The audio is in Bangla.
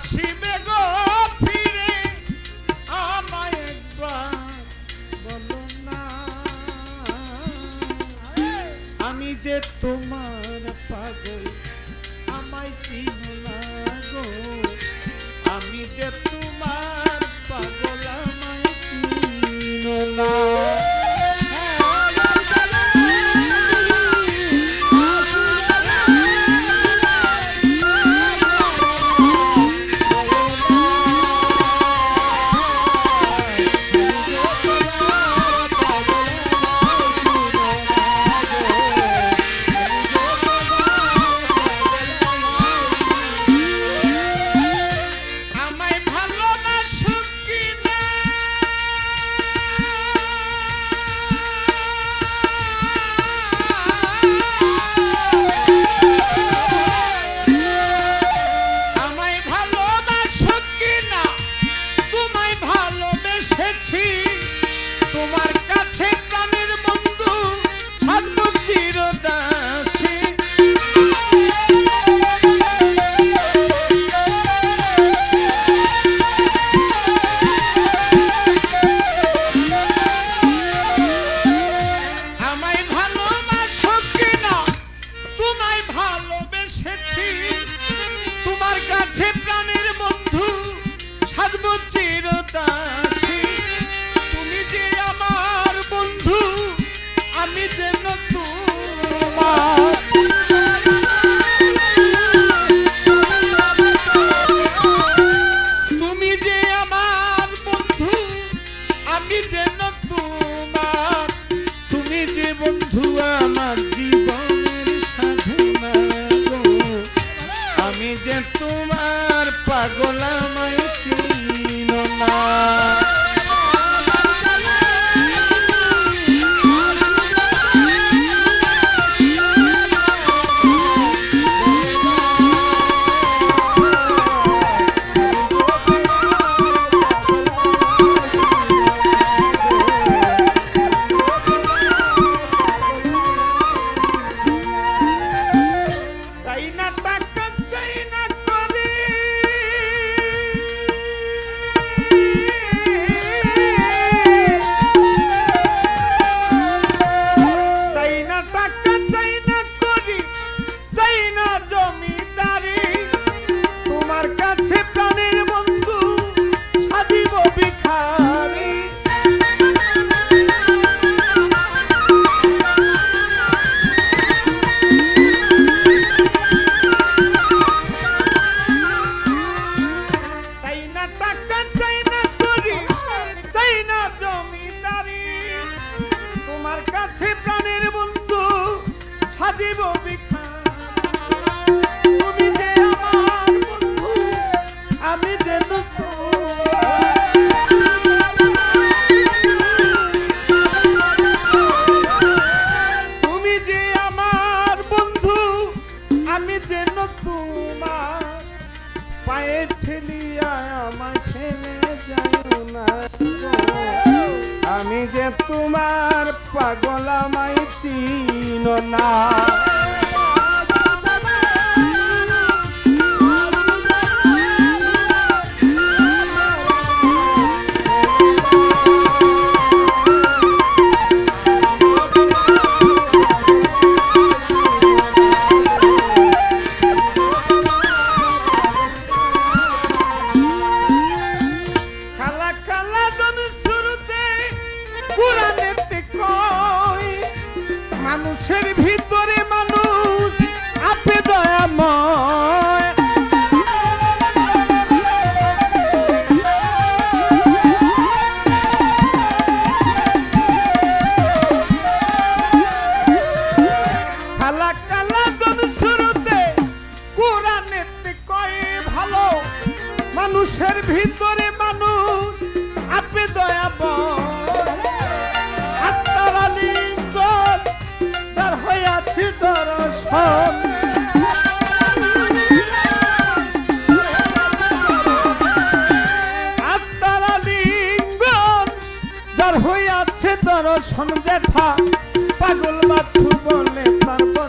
আসিবে গো ফিরে, আমায় একবার বলো না। আমি যে তোমার পাগল, আমায় চিনো না গো। আমি যে তোমার পাগল সাধব চিরদাসী যে আমার বন্ধু, আমি যেন তোমার। আমার বন্ধু, আমি যেন তুমি যে বন্ধু আমার আমি যে তোমার চিন জমিদারি তোমার কাছে প্রাণের বন্ধু সাজিব ভিখারি। তুমি যে আমার বন্ধু আমি যেন পায়ে ঠেলিয়া আমার না আমি যে তোমার পাগল আমায় চিন না। মানুষের ভিতরে হইয়াছে দর্শন জেঠা পাগল বাচ্চু বলে তারপর